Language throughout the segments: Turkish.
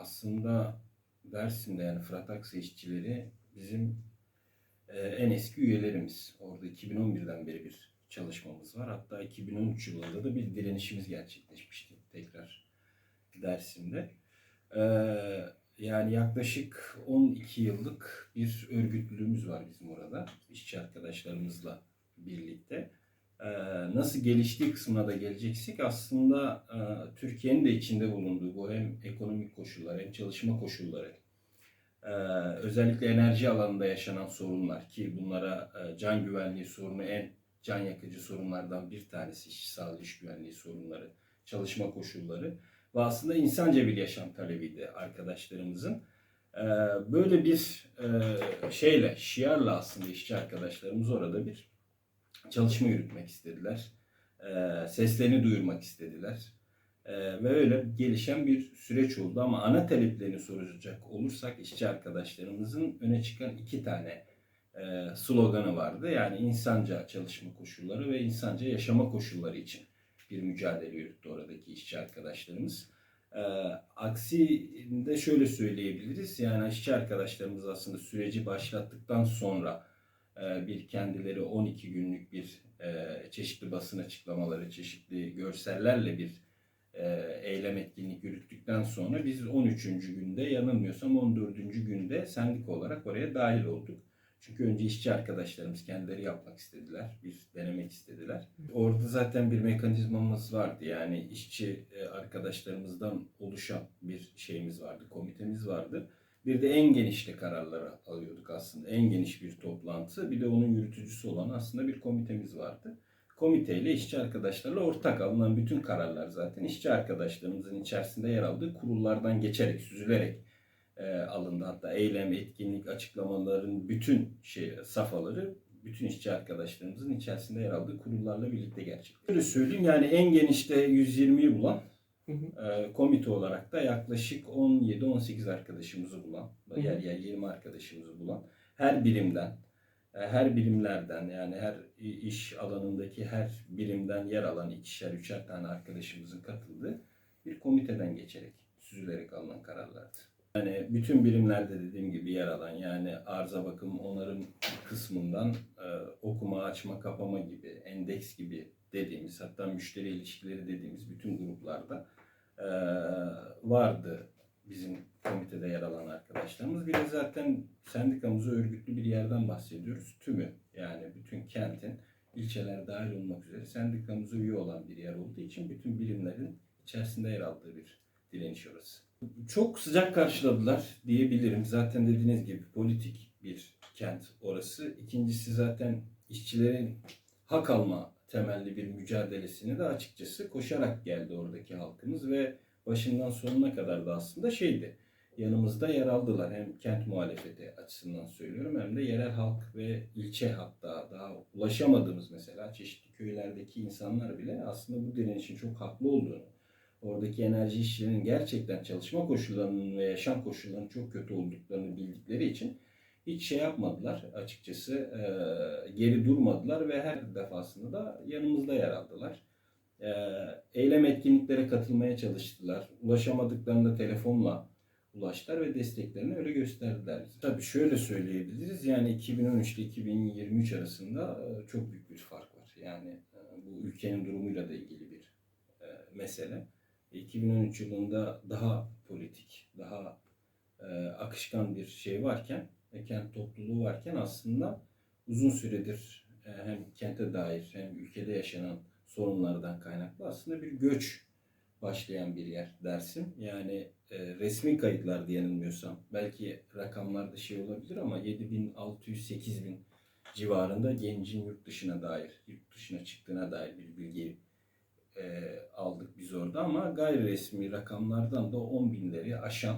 aslında Dersim'de yani Fırat Aksı işçileri bizim e, en eski üyelerimiz. Orada 2011'den beri bir çalışmamız var. Hatta 2013 yılında da bir direnişimiz gerçekleşmişti tekrar Dersim'de. E, yani yaklaşık 12 yıllık bir örgütlülüğümüz var bizim orada. işçi arkadaşlarımızla birlikte. Ee, nasıl geliştiği kısmına da geleceksek aslında e, Türkiye'nin de içinde bulunduğu bu hem ekonomik koşullar hem çalışma koşulları e, özellikle enerji alanında yaşanan sorunlar ki bunlara e, can güvenliği sorunu en can yakıcı sorunlardan bir tanesi işçi sağlığı iş güvenliği sorunları, çalışma koşulları ve aslında insanca bir yaşam talebiydi arkadaşlarımızın. Böyle bir şeyle, şiarla aslında işçi arkadaşlarımız orada bir çalışma yürütmek istediler. Ee, Seslerini duyurmak istediler. Ee, Ve öyle gelişen bir süreç oldu ama ana taleplerini soracak olursak işçi arkadaşlarımızın öne çıkan iki tane e, sloganı vardı. Yani insanca çalışma koşulları ve insanca yaşama koşulları için bir mücadele yürüttü oradaki işçi arkadaşlarımız. Ee, aksinde şöyle söyleyebiliriz. Yani işçi arkadaşlarımız aslında süreci başlattıktan sonra e, bir kendileri 12 günlük bir e, çeşitli basın açıklamaları, çeşitli görsellerle bir e, eylem etkinlik yürüttükten sonra biz 13. günde yanılmıyorsam 14. günde sendik olarak oraya dahil olduk. Çünkü önce işçi arkadaşlarımız kendileri yapmak istediler, bir denemek istediler. Orada zaten bir mekanizmamız vardı. Yani işçi e, arkadaşlarımızdan oluşan bir şeyimiz vardı, komitemiz vardı. Bir de en genişte kararları alıyorduk aslında. En geniş bir toplantı. Bir de onun yürütücüsü olan aslında bir komitemiz vardı. Komiteyle işçi arkadaşlarla ortak alınan bütün kararlar zaten işçi arkadaşlarımızın içerisinde yer aldığı kurullardan geçerek, süzülerek e, alındı. Hatta eylem, etkinlik, açıklamaların bütün şey safhaları bütün işçi arkadaşlarımızın içerisinde yer aldığı kurullarla birlikte gerçekleşti. Öyle söyleyeyim yani en genişte 120'yi bulan Hı hı. e, komite olarak da yaklaşık 17-18 arkadaşımızı bulan, hı. yer yer 20 arkadaşımızı bulan her birimden, e, her birimlerden yani her iş alanındaki her birimden yer alan ikişer üçer tane arkadaşımızın katıldığı bir komiteden geçerek, süzülerek alınan kararlardı. Yani bütün birimlerde dediğim gibi yer alan yani arıza bakım onarım kısmından e, okuma, açma, kapama gibi, endeks gibi dediğimiz hatta müşteri ilişkileri dediğimiz bütün gruplarda e, vardı bizim komitede yer alan arkadaşlarımız. Bir de zaten sendikamızı örgütlü bir yerden bahsediyoruz. Tümü yani bütün kentin ilçeler dahil olmak üzere sendikamıza üye olan bir yer olduğu için bütün birimlerin içerisinde yer aldığı bir direniş orası. Çok sıcak karşıladılar diyebilirim. Zaten dediğiniz gibi politik bir kent orası. İkincisi zaten işçilerin hak alma temelli bir mücadelesini de açıkçası koşarak geldi oradaki halkımız ve başından sonuna kadar da aslında şeydi. Yanımızda yer aldılar. Hem kent muhalefeti açısından söylüyorum hem de yerel halk ve ilçe hatta daha ulaşamadığımız mesela çeşitli köylerdeki insanlar bile aslında bu direnişin çok haklı olduğunu, oradaki enerji işçilerinin gerçekten çalışma koşullarının ve yaşam koşullarının çok kötü olduklarını bildikleri için hiç şey yapmadılar açıkçası eee, geri durmadılar ve her defasında da yanımızda yer aldılar. Eee, eylem etkinliklere katılmaya çalıştılar. Ulaşamadıklarında telefonla ulaştılar ve desteklerini öyle gösterdiler. Tabii şöyle söyleyebiliriz yani 2013 ile 2023 arasında eee, çok büyük bir fark var. Yani eee, bu ülkenin durumuyla da ilgili bir eee, mesele. 2013 yılında daha politik, daha akışkan bir şey varken, e, kent topluluğu varken aslında uzun süredir e, hem kente dair hem ülkede yaşanan sorunlardan kaynaklı aslında bir göç başlayan bir yer Dersim. Yani e, resmi kayıtlar diye yanılmıyorsam belki rakamlarda şey olabilir ama 7600-8000 civarında gencin yurt dışına dair, yurt dışına çıktığına dair bir bilgi e, aldık biz orada ama gayri resmi rakamlardan da 10 binleri aşan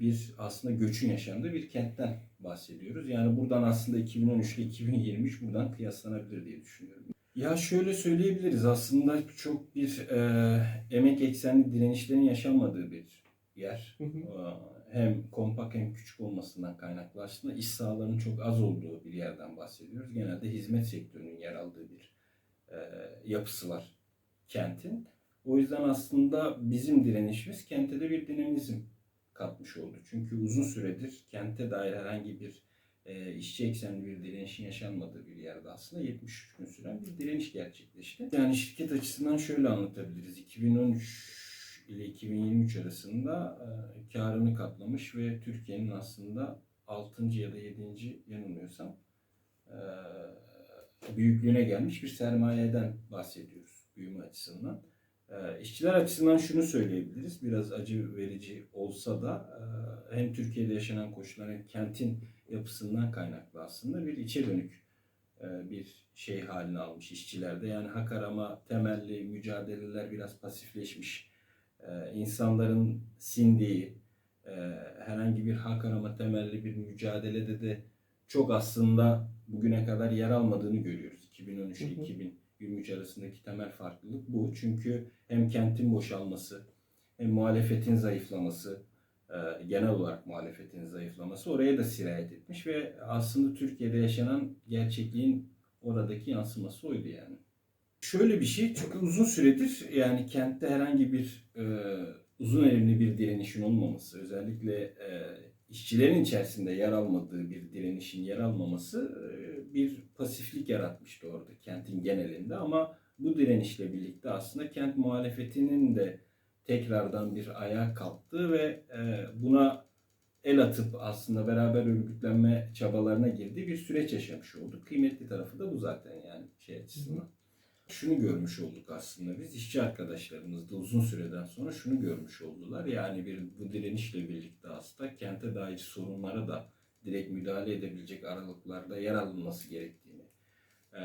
bir aslında göçün yaşandığı bir kentten bahsediyoruz. Yani buradan aslında 2013 ile 2023 buradan kıyaslanabilir diye düşünüyorum. Ya şöyle söyleyebiliriz aslında çok bir e, emek eksenli direnişlerin yaşanmadığı bir yer. Hı hı. E, Hem kompak hem küçük olmasından kaynaklı aslında iş sahalarının çok az olduğu bir yerden bahsediyoruz. Genelde hizmet sektörünün yer aldığı bir e, yapısı var kentin. O yüzden aslında bizim direnişimiz kente de bir dinamizm katmış oldu. Çünkü uzun süredir kente dair herhangi bir e, işçi eksenli bir direnişin yaşanmadığı bir yerde aslında 73 gün süren bir direniş gerçekleşti. Yani şirket açısından şöyle anlatabiliriz. 2013 ile 2023 arasında e, karını katlamış ve Türkiye'nin aslında 6. ya da 7. yanılmıyorsam e, büyüklüğüne gelmiş bir sermayeden bahsediyoruz büyüme açısından. E, işçiler açısından şunu söyleyebiliriz. Biraz acı verici olsa da e, hem Türkiye'de yaşanan koşullar hem kentin yapısından kaynaklı aslında bir içe dönük e, bir şey haline almış işçilerde. Yani hak arama temelli mücadeleler biraz pasifleşmiş. E, insanların sindiği, herhangi bir hak arama temelli bir mücadelede de çok aslında bugüne kadar yer almadığını görüyoruz. 2013 ile Hı hı. 2023 arasındaki temel farklılık bu. Çünkü hem kentin boşalması, hem muhalefetin zayıflaması, e, genel olarak muhalefetin zayıflaması oraya da sirayet etmiş ve aslında Türkiye'de yaşanan gerçekliğin oradaki yansıması oydu yani. Şöyle bir şey, çok uzun süredir yani kentte herhangi bir e, uzun erimli bir direnişin olmaması, özellikle e, işçilerin içerisinde yer almadığı bir direnişin yer almaması bir pasiflik yaratmıştı orada kentin genelinde ama bu direnişle birlikte aslında kent muhalefetinin de tekrardan bir ayağa kalktığı ve e, buna el atıp aslında beraber örgütlenme çabalarına girdiği bir süreç yaşamış olduk. Kıymetli tarafı da bu zaten yani şey açısından. Şunu görmüş olduk aslında biz işçi arkadaşlarımız da uzun süreden sonra şunu görmüş oldular. Yani bir bu direnişle birlikte aslında kente dair sorunlara da direkt müdahale edebilecek aralıklarda yer alınması gerektiğini. Ee,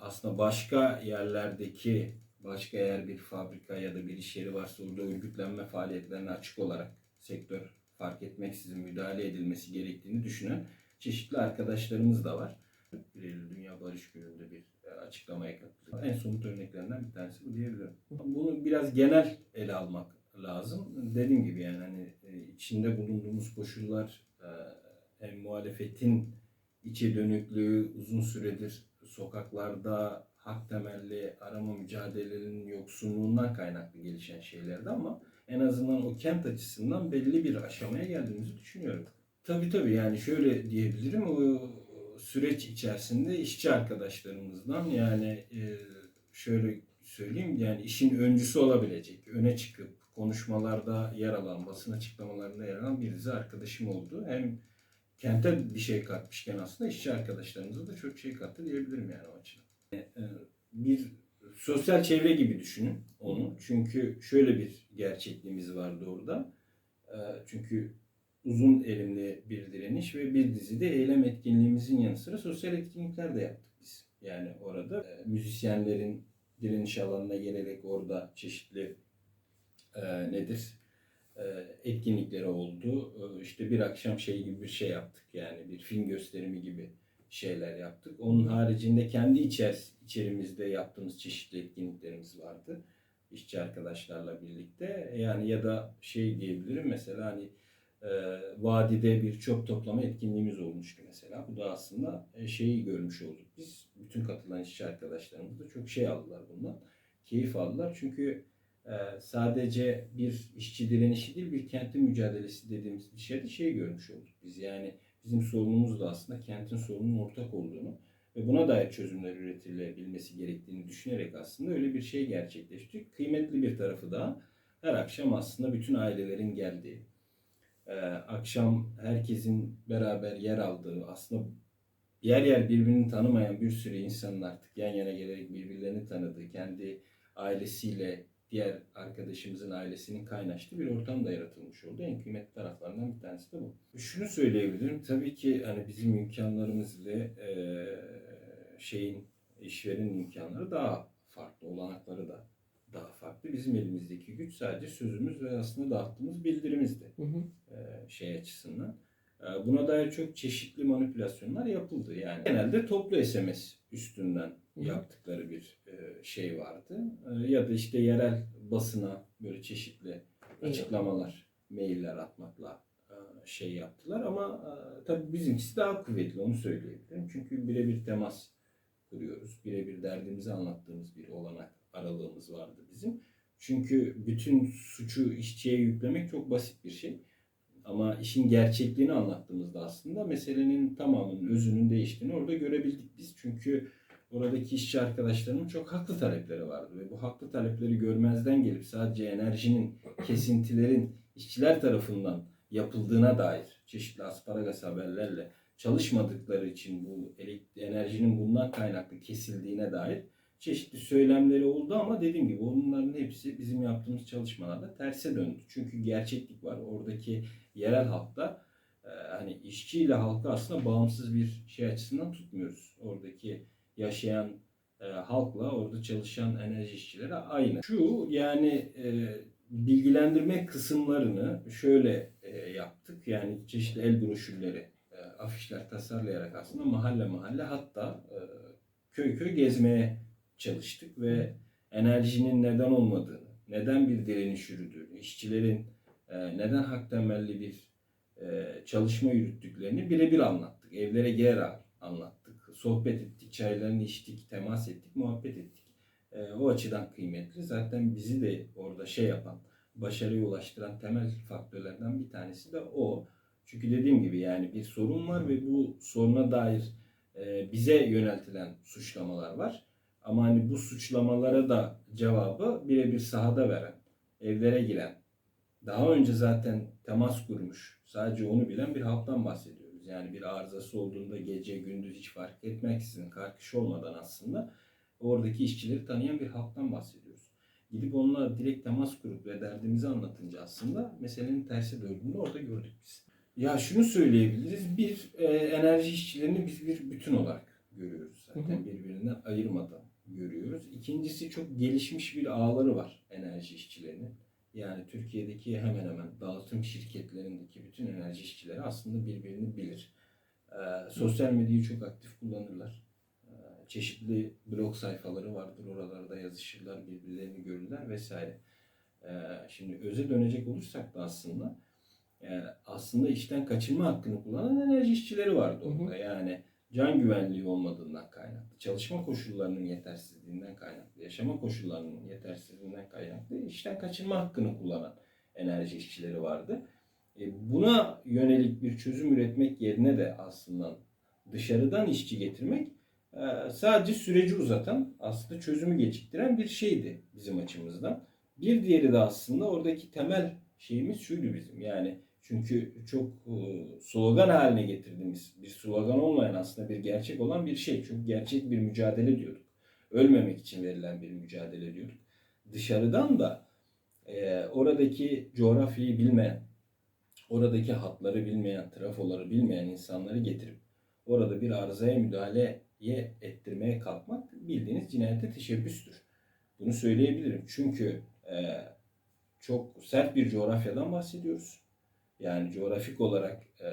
aslında başka yerlerdeki başka eğer bir fabrika ya da bir iş yeri varsa orada örgütlenme faaliyetlerine açık olarak sektör fark etmeksizin müdahale edilmesi gerektiğini düşünen çeşitli arkadaşlarımız da var. 1 Eylül Dünya Barış Günü'nde bir e, açıklamaya katıldı. En somut örneklerinden bir tanesi bu diyebilirim. Bunu biraz genel ele almak lazım. Dediğim gibi yani hani e, içinde bulunduğumuz koşullar e, hem muhalefetin içe dönüklüğü uzun süredir sokaklarda hak temelli arama mücadelelerinin yoksunluğundan kaynaklı gelişen şeylerdi ama en azından o kent açısından belli bir aşamaya geldiğimizi düşünüyorum. Tabii tabii yani şöyle diyebilirim o süreç içerisinde işçi arkadaşlarımızdan yani e, şöyle söyleyeyim yani işin öncüsü olabilecek, öne çıkıp konuşmalarda yer alan, basın açıklamalarında yer alan bir dizi arkadaşım oldu. Hem kente bir şey katmışken aslında işçi arkadaşlarımıza da çok şey kattı diyebilirim yani o açıdan. E, e, Bir sosyal çevre gibi düşünün onu. Çünkü şöyle bir gerçekliğimiz vardı orada. E, Çünkü uzun elimli bir direniş ve bir dizide eylem etkinliğimizin yanı sıra sosyal etkinlikler de yaptık biz. Yani orada müzisyenlerin direniş alanına gelerek orada çeşitli nedir etkinlikleri oldu. E, işte bir akşam şey gibi bir şey yaptık yani bir film gösterimi gibi şeyler yaptık. Onun haricinde kendi içer, içerimizde yaptığımız çeşitli etkinliklerimiz vardı. işçi arkadaşlarla birlikte. Yani ya da şey diyebilirim mesela hani e, vadide bir çöp toplama etkinliğimiz olmuştu mesela. Bu da aslında e, şeyi görmüş olduk biz. Bütün katılan işçi arkadaşlarımız da çok şey aldılar bundan. Keyif aldılar. Çünkü e, sadece bir işçi direnişi değil bir kentin mücadelesi dediğimiz bir şeyde şey görmüş olduk biz. Yani bizim sorunumuz da aslında kentin sorunun ortak olduğunu ve buna dair çözümler üretilebilmesi gerektiğini düşünerek aslında öyle bir şey gerçekleşti. Kıymetli bir tarafı da her akşam aslında bütün ailelerin geldiği, e, akşam herkesin beraber yer aldığı, aslında yer yer birbirini tanımayan bir sürü insanın artık yan yana gelerek birbirlerini tanıdığı, kendi ailesiyle diğer arkadaşımızın ailesinin kaynaştığı bir ortam da yaratılmış oldu. En kıymetli taraflarından bir tanesi de bu. Şunu söyleyebilirim. Tabii ki hani bizim imkanlarımız ile e, şeyin işverenin imkanları daha farklı, olanakları da daha farklı. Bizim elimizdeki güç sadece sözümüz ve aslında dağıttığımız bildirimizdi Hı hı. e, şey açısından. E, Buna dair çok çeşitli manipülasyonlar yapıldı. Yani genelde toplu SMS üstünden. Yaptıkları bir e, şey vardı. E, Ya da işte yerel basına böyle çeşitli açıklamalar, mailler atmakla e, şey yaptılar. Ama tabii bizimkisi daha kuvvetli onu söyleyebilirim. Çünkü birebir temas kuruyoruz. Birebir derdimizi anlattığımız bir olanak aralığımız vardı bizim. Çünkü bütün suçu işçiye yüklemek çok basit bir şey. Ama işin gerçekliğini anlattığımızda aslında meselenin tamamının özünün değiştiğini orada görebildik biz. Çünkü oradaki işçi arkadaşlarının çok haklı talepleri vardı ve bu haklı talepleri görmezden gelip sadece enerjinin, kesintilerin işçiler tarafından yapıldığına dair çeşitli asparagas haberlerle çalışmadıkları için bu enerjinin bundan kaynaklı kesildiğine dair çeşitli söylemleri oldu ama dediğim gibi onların hepsi bizim yaptığımız çalışmalarda terse döndü. Çünkü gerçeklik var. Oradaki yerel halkta hani işçiyle halkı aslında bağımsız bir şey açısından tutmuyoruz. Oradaki yaşayan e, halkla orada çalışan enerji işçileri aynı. Şu yani e, bilgilendirme kısımlarını şöyle e, yaptık. Yani çeşitli el broşürleri, e, afişler tasarlayarak aslında mahalle mahalle hatta e, köy köy gezmeye çalıştık ve enerjinin neden olmadığını, neden bir direniş yürüdüğünü, işçilerin e, neden hak temelli bir e, çalışma yürüttüklerini birebir anlattık. Evlere gelerek anlattık. Sohbet ettik, çaylarını içtik, temas ettik, muhabbet ettik. E, o açıdan kıymetli. Zaten bizi de orada şey yapan, başarıya ulaştıran temel faktörlerden bir tanesi de o. Çünkü dediğim gibi yani bir sorun var ve bu soruna dair e, bize yöneltilen suçlamalar var. Ama hani bu suçlamalara da cevabı birebir sahada veren, evlere giren, daha önce zaten temas kurmuş, sadece onu bilen bir halktan bahsediyoruz. Yani bir arızası olduğunda gece gündüz hiç fark etmeksizin, karkış olmadan aslında oradaki işçileri tanıyan bir halktan bahsediyoruz. Gidip onunla direkt temas kurup ve derdimizi anlatınca aslında meselenin tersi döndüğünü orada gördük biz. Ya şunu söyleyebiliriz. Bir, e, enerji işçilerini biz bir bütün olarak görüyoruz zaten. Hı hı. Birbirinden ayırmadan görüyoruz. İkincisi çok gelişmiş bir ağları var enerji işçilerinin. Yani Türkiye'deki hemen hemen dağıtım şirketlerindeki bütün enerji işçileri aslında birbirini bilir. Ee, sosyal medyayı çok aktif kullanırlar. Ee, çeşitli blog sayfaları vardır. Oralarda yazışırlar, birbirlerini görürler vesaire. Ee, şimdi öze dönecek olursak da aslında e, aslında işten kaçınma hakkını kullanan enerji işçileri vardı Hı hı. orada. Yani can güvenliği olmadığından kaynaklı, çalışma koşullarının yetersizliğinden kaynaklı, yaşama koşullarının yetersizliğinden kaynaklı işten kaçınma hakkını kullanan enerji işçileri vardı. E, Buna yönelik bir çözüm üretmek yerine de aslında dışarıdan işçi getirmek e, sadece süreci uzatan, aslında çözümü geciktiren bir şeydi bizim açımızdan. Bir diğeri de aslında oradaki temel şeyimiz şuydu bizim. Yani çünkü çok e, slogan haline getirdiğimiz bir slogan olmayan aslında bir gerçek olan bir şey. Çok gerçek bir mücadele diyorduk. Ölmemek için verilen bir mücadele diyorduk. Dışarıdan da e, oradaki coğrafyayı bilmeyen, oradaki hatları bilmeyen, trafoları bilmeyen insanları getirip orada bir arızaya müdahaleye ettirmeye kalkmak bildiğiniz cinayete teşebbüstür. Bunu söyleyebilirim. Çünkü e, çok sert bir coğrafyadan bahsediyoruz. Yani coğrafik olarak e,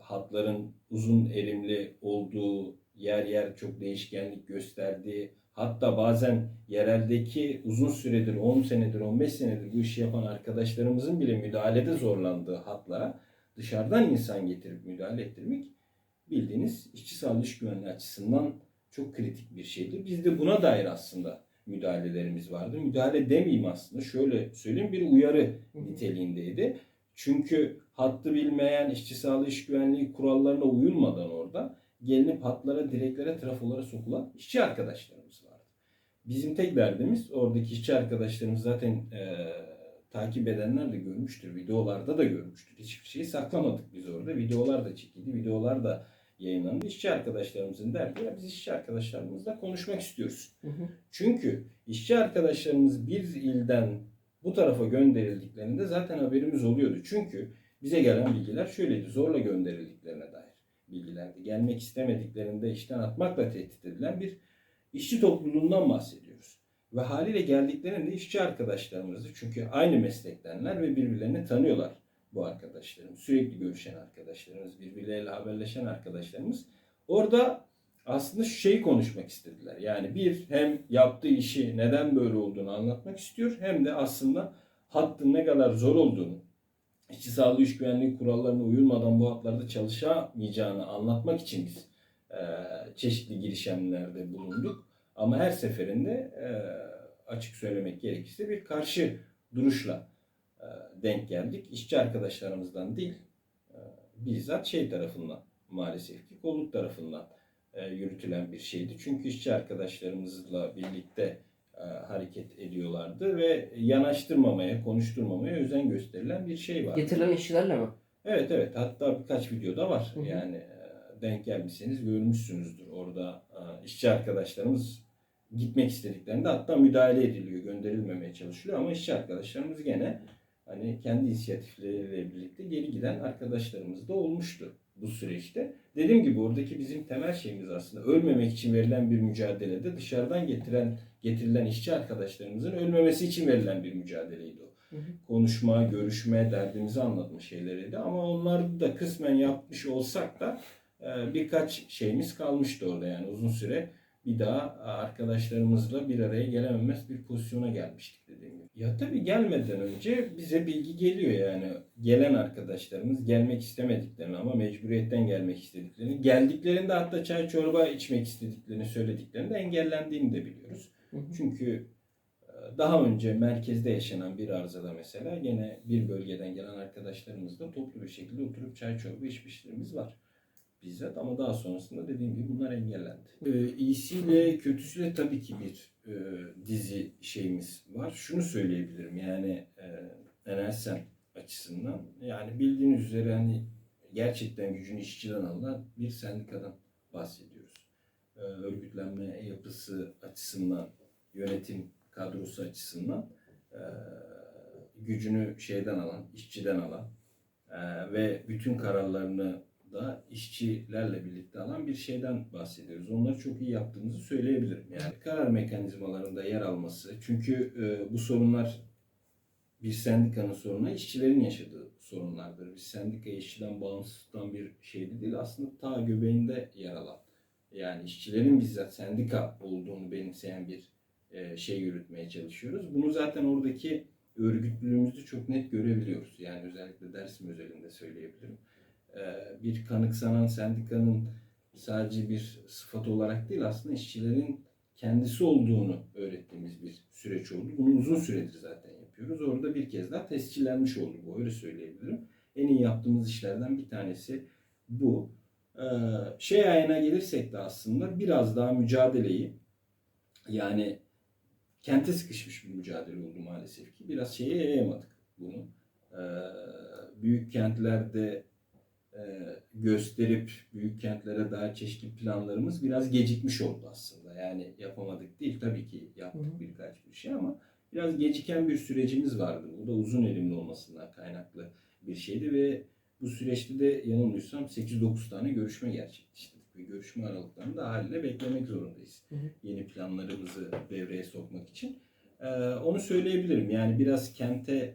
hatların uzun erimli olduğu, yer yer çok değişkenlik gösterdiği, hatta bazen yereldeki uzun süredir, 10 senedir, 15 senedir bu işi yapan arkadaşlarımızın bile müdahalede zorlandığı hatlara dışarıdan insan getirip müdahale ettirmek bildiğiniz işçi sağlığı iş güvenliği açısından çok kritik bir şeydi. Biz de buna dair aslında müdahalelerimiz vardı. Müdahale demeyeyim aslında. Şöyle söyleyeyim bir uyarı niteliğindeydi. Çünkü hattı bilmeyen işçi sağlığı iş güvenliği kurallarına uyulmadan orada gelinip hatlara, direklere, trafolara sokulan işçi arkadaşlarımız vardı. Bizim tek derdimiz oradaki işçi arkadaşlarımız zaten e, takip edenler de görmüştür. Videolarda da görmüştür. Hiçbir şeyi saklamadık biz orada. Videolar da çekildi. Videolar da yayınlandı. İşçi arkadaşlarımızın derdi ya biz işçi arkadaşlarımızla konuşmak istiyoruz. Hı hı. Çünkü işçi arkadaşlarımız bir ilden bu tarafa gönderildiklerinde zaten haberimiz oluyordu. Çünkü bize gelen bilgiler şöyleydi. Zorla gönderildiklerine dair bilgilerdi. Gelmek istemediklerinde işten atmakla tehdit edilen bir işçi topluluğundan bahsediyoruz. Ve haliyle geldiklerinde işçi arkadaşlarımızı çünkü aynı meslektenler ve birbirlerini tanıyorlar bu arkadaşlarımız. Sürekli görüşen arkadaşlarımız, birbirleriyle haberleşen arkadaşlarımız. Orada aslında şu şeyi konuşmak istediler. Yani bir hem yaptığı işi neden böyle olduğunu anlatmak istiyor hem de aslında hattın ne kadar zor olduğunu, işçi sağlığı iş güvenliği kurallarına uyulmadan bu hatlarda çalışamayacağını anlatmak için biz e, çeşitli girişimlerde bulunduk. Ama her seferinde e, açık söylemek gerekirse bir karşı duruşla e, denk geldik. İşçi arkadaşlarımızdan değil, e, bizzat şey tarafından maalesef ki kolluk tarafından yürütülen bir şeydi. Çünkü işçi arkadaşlarımızla birlikte e, hareket ediyorlardı ve yanaştırmamaya, konuşturmamaya özen gösterilen bir şey var. Getirilen işçilerle mi? Evet evet hatta birkaç videoda var. Hı hı. Yani e, denk gelmişseniz görmüşsünüzdür. Orada e, işçi arkadaşlarımız gitmek istediklerinde hatta müdahale ediliyor, gönderilmemeye çalışılıyor ama işçi arkadaşlarımız gene hani kendi inisiyatifleriyle birlikte geri giden arkadaşlarımız da olmuştu bu süreçte. Dediğim gibi oradaki bizim temel şeyimiz aslında ölmemek için verilen bir mücadelede dışarıdan getiren getirilen işçi arkadaşlarımızın ölmemesi için verilen bir mücadeleydi o Hı hı. konuşma, görüşme, derdimizi anlatma şeyleriydi. Ama onları da kısmen yapmış olsak da e, birkaç şeyimiz kalmıştı orada yani uzun süre bir daha arkadaşlarımızla bir araya gelememez bir pozisyona gelmiştik dediğim gibi. Ya tabii gelmeden önce bize bilgi geliyor yani gelen arkadaşlarımız gelmek istemediklerini ama mecburiyetten gelmek istediklerini, geldiklerinde hatta çay çorba içmek istediklerini söylediklerinde engellendiğini de biliyoruz. Hı hı. Çünkü e, daha önce merkezde yaşanan bir arzada mesela gene bir bölgeden gelen arkadaşlarımızla toplu bir şekilde oturup çay çorba içmişliğimiz var bizzat ama daha sonrasında dediğim gibi bunlar engellendi. Ee, iyisiyle kötüsüyle tabii ki bir e, dizi şeyimiz var. Şunu söyleyebilirim yani e, Enersen açısından yani bildiğiniz üzere hani gerçekten gücünü işçiden alınan bir sendikadan bahsediyoruz. Ee, örgütlenme yapısı açısından, yönetim kadrosu açısından e, gücünü şeyden alan, işçiden alan e, ve bütün kararlarını da işçilerle birlikte alan bir şeyden bahsediyoruz. Onları çok iyi yaptığımızı söyleyebilirim. Yani karar mekanizmalarında yer alması. Çünkü e, bu sorunlar bir sendikanın sorunu, işçilerin yaşadığı sorunlardır. Bir sendika işçiden bağımsız tutan bir şey de değil. Aslında ta göbeğinde yer alan. Yani işçilerin bizzat sendika olduğunu benimseyen bir e, şey yürütmeye çalışıyoruz. Bunu zaten oradaki örgütlülüğümüzde çok net görebiliyoruz. Yani özellikle Dersim özelinde söyleyebilirim. E, bir kanıksanan sendikanın sadece bir sıfat olarak değil aslında işçilerin kendisi olduğunu öğrettiğimiz bir süreç oldu. Bunu uzun süredir zaten yapıyoruz. Orada bir kez daha tescillenmiş oldu bu öyle söyleyebilirim. En iyi yaptığımız işlerden bir tanesi bu. Ee, şey ayına gelirsek de aslında biraz daha mücadeleyi yani kente sıkışmış bir mücadele oldu maalesef ki. Biraz şeye yayamadık bunu. Ee, büyük kentlerde e, gösterip büyük kentlere daha çeşitli planlarımız biraz gecikmiş oldu aslında. Yani yapamadık değil tabii ki yaptık Hı hı. birkaç bir şey ama biraz geciken bir sürecimiz vardı. Bu da uzun elimli olmasından kaynaklı bir şeydi ve bu süreçte de yanılmıyorsam 8-9 tane görüşme gerçekleştirdik ve görüşme aralıklarını da haliyle beklemek zorundayız. Hı hı. Yeni planlarımızı devreye sokmak için. Ee, onu söyleyebilirim. Yani biraz kente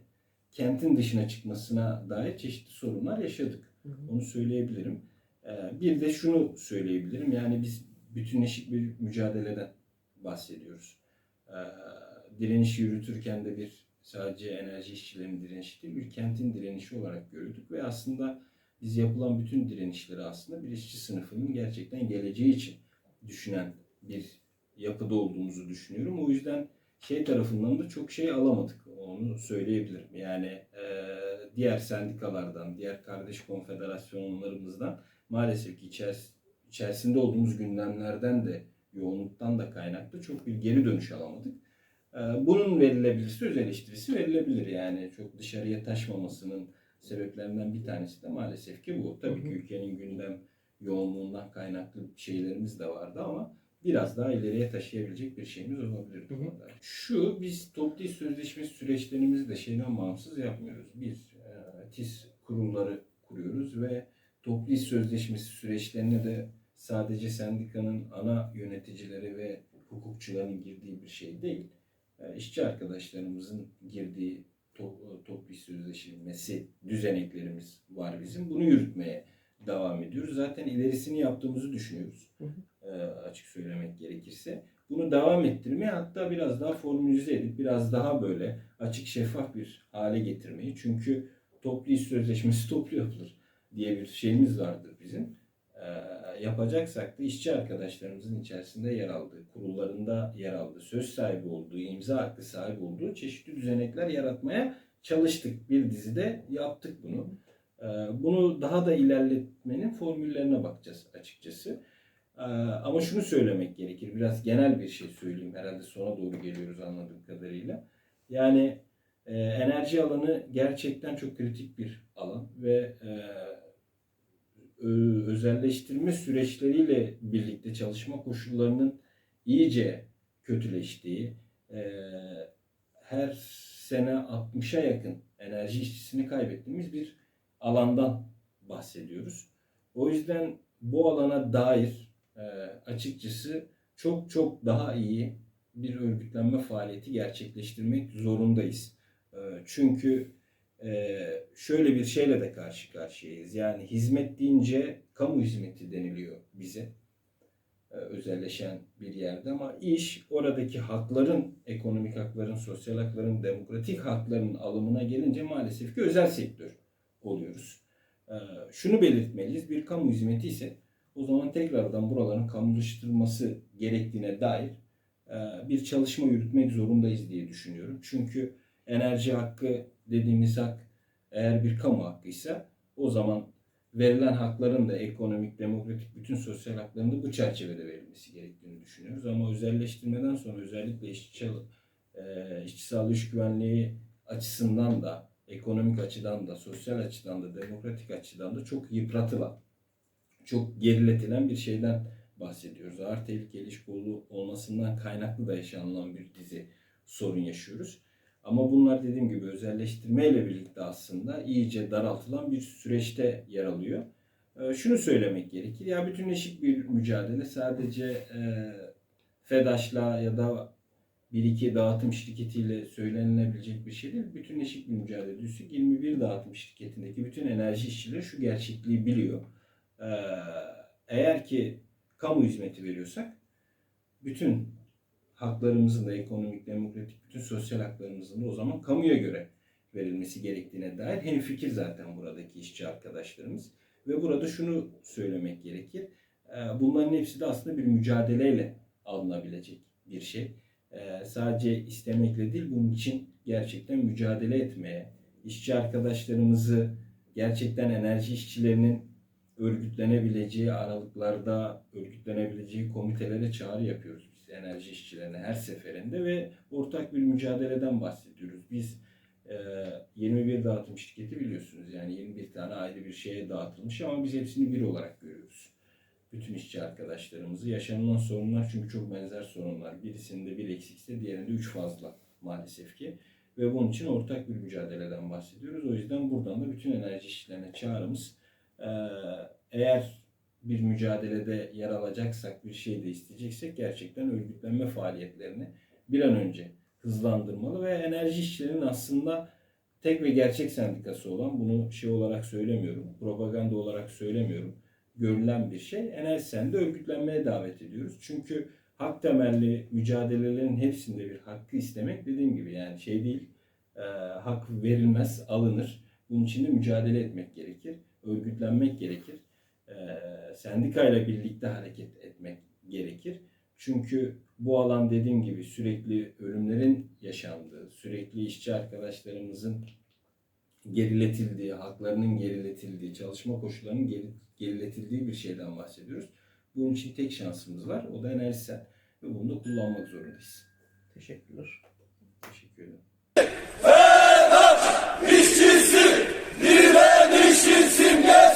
kentin dışına çıkmasına dair çeşitli sorunlar yaşadık. Hı hı. Onu söyleyebilirim. Ee, Bir de şunu söyleyebilirim. Yani biz bütünleşik bir mücadeleden bahsediyoruz. Ee, Direniş yürütürken de bir sadece enerji işçilerinin direnişi değil, bir kentin direnişi olarak gördük ve aslında biz yapılan bütün direnişleri aslında bir işçi sınıfının gerçekten geleceği için düşünen bir yapıda olduğumuzu düşünüyorum. O yüzden şey tarafından da çok şey alamadık. Onu söyleyebilirim. Yani e, diğer sendikalardan, diğer kardeş konfederasyonlarımızdan maalesef ki içeris- içerisinde olduğumuz gündemlerden de yoğunluktan da kaynaklı çok bir geri dönüş alamadık. E, bunun verilebilirse öz eleştirisi verilebilir. Yani çok dışarıya taşmamasının sebeplerinden bir tanesi de maalesef ki bu. Tabii ki ülkenin gündem yoğunluğundan kaynaklı şeylerimiz de vardı ama biraz daha ileriye taşıyabilecek bir şeyimiz olabilir. Hı hı. Şu biz toplu iş sözleşmesi süreçlerimizi de şeyden bağımsız yapmıyoruz. Biz e, TİS kurulları kuruyoruz ve toplu iş sözleşmesi süreçlerine de sadece sendikanın ana yöneticileri ve hukukçuların girdiği bir şey değil. E, işçi arkadaşlarımızın girdiği to- toplu iş sözleşmesi düzeneklerimiz var bizim. Bunu yürütmeye devam ediyoruz. Zaten ilerisini yaptığımızı düşünüyoruz. Hı hı. E, açık söylemek gerekirse. Bunu devam ettirmeye hatta biraz daha formülize edip biraz daha böyle açık şeffaf bir hale getirmeyi. Çünkü toplu iş sözleşmesi toplu yapılır diye bir şeyimiz vardır bizim. E, yapacaksak da işçi arkadaşlarımızın içerisinde yer aldığı, kurullarında yer aldığı, söz sahibi olduğu, imza hakkı sahibi olduğu çeşitli düzenekler yaratmaya çalıştık bir dizide yaptık bunu. Ee, Bunu daha da ilerletmenin formüllerine bakacağız açıkçası. Ee, Ama şunu söylemek gerekir. Biraz genel bir şey söyleyeyim. Herhalde sona doğru geliyoruz anladığım kadarıyla. Yani e, enerji alanı gerçekten çok kritik bir alan ve e, özelleştirme süreçleriyle birlikte çalışma koşullarının iyice kötüleştiği, e, her sene 60'a yakın enerji işçisini kaybettiğimiz bir alandan bahsediyoruz. O yüzden bu alana dair açıkçası çok çok daha iyi bir örgütlenme faaliyeti gerçekleştirmek zorundayız. E, çünkü e, şöyle bir şeyle de karşı karşıyayız. Yani hizmet deyince kamu hizmeti deniliyor bize e, özelleşen bir yerde ama iş oradaki hakların, ekonomik hakların, sosyal hakların, demokratik hakların alımına gelince maalesef ki özel sektör oluyoruz. E, Şunu belirtmeliyiz, bir kamu hizmeti ise o zaman tekrardan buraların kamulaştırılması gerektiğine dair e, bir çalışma yürütmek zorundayız diye düşünüyorum. Çünkü enerji hakkı dediğimiz hak eğer bir kamu hakkıysa o zaman verilen hakların da ekonomik, demokratik bütün sosyal hakların da bu çerçevede verilmesi gerektiğini düşünüyoruz. Ama özelleştirmeden sonra özellikle işçi, e, işçi sağlığı iş güvenliği açısından da ekonomik açıdan da sosyal açıdan da demokratik açıdan da çok yıpratılan, çok geriletilen bir şeyden bahsediyoruz. Ağır tehlikeli iş kolu olmasından kaynaklı da yaşanılan bir dizi sorun yaşıyoruz. Ama bunlar dediğim gibi özelleştirmeyle birlikte aslında iyice daraltılan bir süreçte yer alıyor. Ee, Şunu söylemek gerekir. Ya bütünleşik bir mücadele sadece e, FEDAŞ'la ya da bir iki dağıtım şirketiyle söylenilebilecek bir şey değil. Bütünleşik bir mücadele. Üstelik 21 dağıtım şirketindeki bütün enerji işçileri şu gerçekliği biliyor. Ee, Eğer ki kamu hizmeti veriyorsak bütün haklarımızın da ekonomik, demokratik, bütün sosyal haklarımızın da o zaman kamuya göre verilmesi gerektiğine dair hemfikir zaten buradaki işçi arkadaşlarımız. Ve burada şunu söylemek gerekir. Ee, Bunların hepsi de aslında bir mücadeleyle alınabilecek bir şey. Ee, Sadece istemekle değil, bunun için gerçekten mücadele etmeye, işçi arkadaşlarımızı gerçekten enerji işçilerinin örgütlenebileceği aralıklarda örgütlenebileceği komitelere çağrı yapıyoruz biz enerji işçilerine her seferinde ve ortak bir mücadeleden bahsediyoruz. Biz e, 21 dağıtım şirketi biliyorsunuz yani 21 tane ayrı bir şeye dağıtılmış ama biz hepsini bir olarak görüyoruz. Bütün işçi arkadaşlarımızı yaşanılan sorunlar çünkü çok benzer sorunlar. Birisinde bir eksikse diğerinde üç fazla maalesef ki. Ve bunun için ortak bir mücadeleden bahsediyoruz. O yüzden buradan da bütün enerji işçilerine çağrımız eğer bir mücadelede yer alacaksak, bir şey de isteyeceksek gerçekten örgütlenme faaliyetlerini bir an önce hızlandırmalı ve enerji işçilerinin aslında tek ve gerçek sendikası olan, bunu şey olarak söylemiyorum, propaganda olarak söylemiyorum, görülen bir şey. Enerji Sen'de örgütlenmeye davet ediyoruz. Çünkü hak temelli mücadelelerin hepsinde bir hakkı istemek dediğim gibi yani şey değil, e, hak verilmez, alınır. Bunun için de mücadele etmek gerekir örgütlenmek gerekir. Ee, sendikayla birlikte hareket etmek gerekir. Çünkü bu alan dediğim gibi sürekli ölümlerin yaşandığı, sürekli işçi arkadaşlarımızın geriletildiği, haklarının geriletildiği, çalışma koşullarının geri- geriletildiği bir şeyden bahsediyoruz. Bunun için tek şansımız var. O da enerjisel. Ve bunu da kullanmak zorundayız. Teşekkürler. Teşekkür ederim. İşçisi, lider Yeşil simge